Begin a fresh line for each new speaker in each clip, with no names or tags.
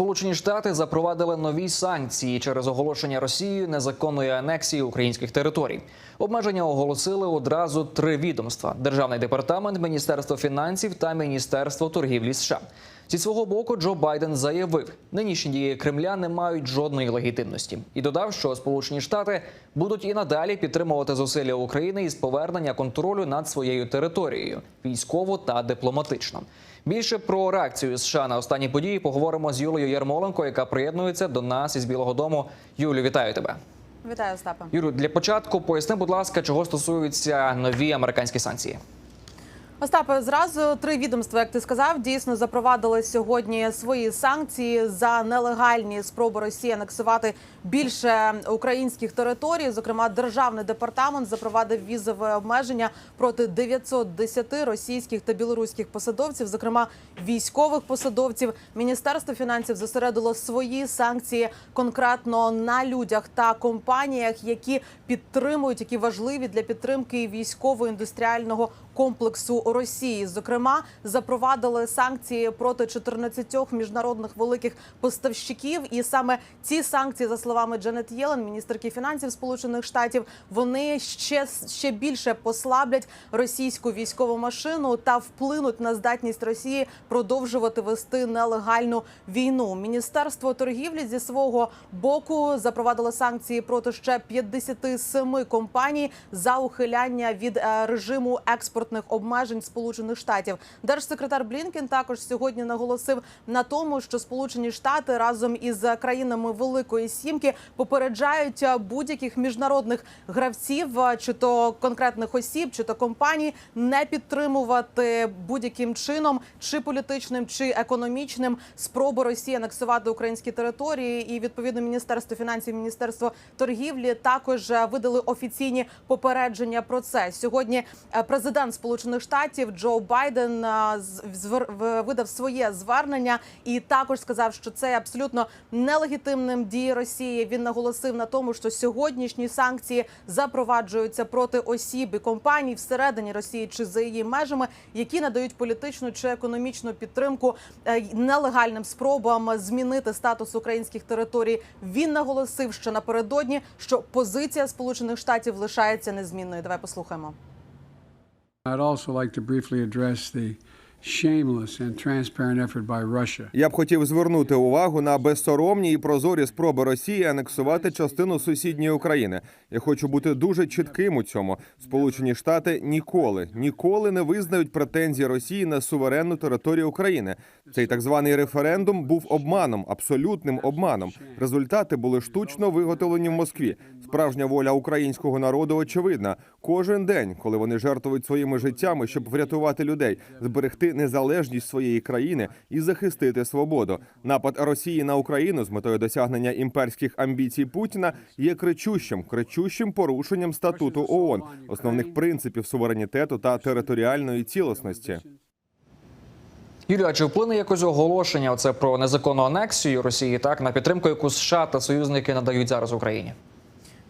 Сполучені Штати запровадили нові санкції через оголошення Росією незаконної анексії українських територій. Обмеження оголосили одразу три відомства: Державний департамент, Міністерство фінансів та Міністерство торгівлі США. Зі свого боку, Джо Байден заявив, нинішні дії Кремля не мають жодної легітимності і додав, що Сполучені Штати будуть і надалі підтримувати зусилля України із повернення контролю над своєю територією військово та дипломатично. Більше про реакцію США на останні події поговоримо з Юлею Ярмоленко, яка приєднується до нас із Білого Дому. Юлю, вітаю тебе.
Вітаю, Остапа.
Юлю, для початку поясни, будь ласка, чого стосуються нові американські санкції.
Остапе, зразу три відомства, як ти сказав, дійсно запровадили сьогодні свої санкції за нелегальні спроби Росії анексувати більше українських територій. Зокрема, державний департамент запровадив візове обмеження проти 910 російських та білоруських посадовців, зокрема військових посадовців. Міністерство фінансів зосередило свої санкції конкретно на людях та компаніях, які підтримують, які важливі для підтримки військово-індустріального комплексу Росії. Зокрема, запровадили санкції проти 14 міжнародних великих поставщиків. І саме ці санкції, за словами Дженет Єлен, міністерки фінансів Сполучених Штатів, вони ще ще більше послаблять російську військову машину та вплинуть на здатність Росії продовжувати вести нелегальну війну. Міністерство торгівлі зі свого боку запровадило санкції проти ще 57 компаній за ухиляння від е, режиму експортних обмежень Сполучених Штатів. Держсекретар Блінкен також сьогодні наголосив на тому, що Сполучені Штати разом із країнами Великої Сімки попереджають будь-яких міжнародних гравців, чи то конкретних осіб, чи то компаній, не підтримувати будь-яким чином, чи політичним, чи економічним спроби Росії анексувати українські території. І відповідно Міністерство фінансів, Міністерство торгівлі також видали офіційні попередження про це. Сьогодні е, президент Сполучених Штатів Джо Байден е, видав своє звернення і також сказав, що це абсолютно нелегітимним дії Росії. Він наголосив на тому, що сьогоднішні санкції запроваджуються проти осіб і компаній всередині Росії чи за її межами, які надають політичну чи економічну підтримку е, нелегальним спробам змінити статус українських територій. Він наголосив, що напередодні що позиція Сполучених Штатів лишається незмінною. Давай послухаємо.
I'd also like to briefly address the
Я б хотів звернути увагу на безсоромні і прозорі спроби Росії анексувати частину сусідньої України. Я хочу бути дуже чітким у цьому. Сполучені Штати ніколи, ніколи не визнають претензії Росії на суверенну територію України. Цей так званий референдум був обманом, абсолютним обманом. Результати були штучно виготовлені в Москві. Справжня воля українського народу очевидна. Кожен день, коли вони жертвують своїми життями, щоб врятувати людей, зберегти незалежність своєї країни і захистити свободу. Напад Росії на Україну з метою досягнення імперських амбіцій Путіна є кричущим, кричущим порушенням статуту ООН, основних принципів суверенітету та територіальної цілісності.
Юлію, а чи вплине якось оголошення оце про незаконну анексію Росії так на підтримку, яку США та союзники надають зараз Україні?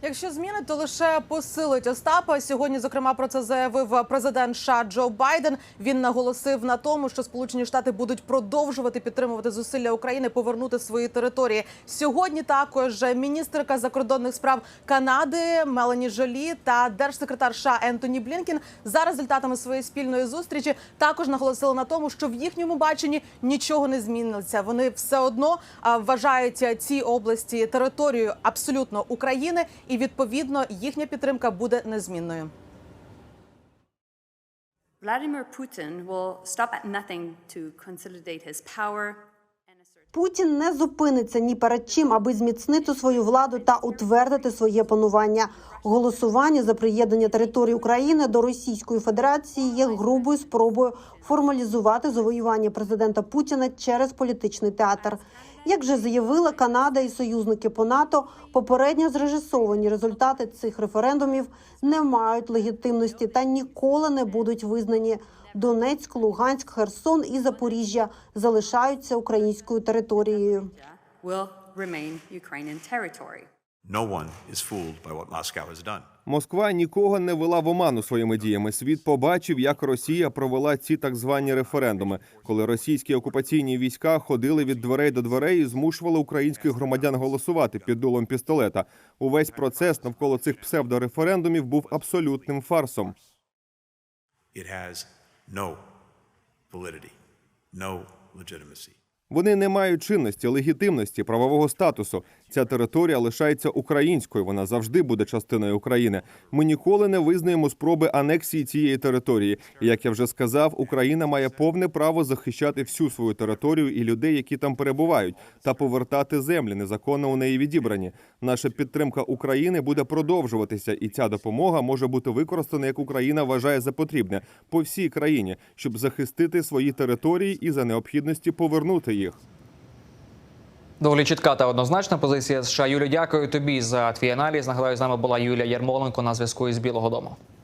Якщо зміни, то лише посилить Остапа. Сьогодні, зокрема, про це заявив президент США Джо Байден. Він наголосив на тому, що Сполучені Штати будуть продовжувати підтримувати зусилля України повернути свої території. Сьогодні також міністерка закордонних справ Канади Мелані Жолі та держсекретар США Ентоні Блінкін за результатами своєї спільної зустрічі також наголосили на тому, що в їхньому баченні нічого не зміниться. Вони все одно вважають ці області територією абсолютно України, і відповідно їхня підтримка буде незмінною.
Vladimir Putin will stop at nothing to consolidate his power.
Путін не зупиниться ні перед чим, аби зміцнити свою владу та утвердити своє панування. Голосування за приєднання території України до Російської Федерації є грубою спробою формалізувати завоювання президента Путіна через політичний театр. Як же заявила Канада і союзники по НАТО, попередньо зрежисовані результати цих референдумів не мають легітимності та ніколи не будуть визнані. Донецьк, Луганськ, Херсон і Запоріжжя залишаються українською територією.
Will remain Ukrainian.
No one is fooled by what Moscow has done.
Москва нікого не вела в оману своїми діями. Світ побачив, як Росія провела ці так звані референдуми, коли російські окупаційні війська ходили від дверей до дверей і змушували українських громадян голосувати під дулом пістолета. Увесь процес навколо цих псевдореферендумів був абсолютним фарсом.
it has no validity, no legitimacy.
Вони не мають чинності, легітимності, правового статусу. Ця територія лишається українською. Вона завжди буде частиною України. Ми ніколи не визнаємо спроби анексії цієї території. Як я вже сказав, Україна має повне право захищати всю свою територію і людей, які там перебувають, та повертати землі незаконно у неї відібрані. Наша підтримка України буде продовжуватися, і ця допомога може бути використана, як Україна вважає за потрібне по всій країні, щоб захистити свої території і за необхідності повернути їх.
Доволі чітка та однозначна позиція США. Юлі, дякую тобі за твій аналіз. Нагадаю, з нами була Юлія Ярмоленко на зв'язку із Білого Дому.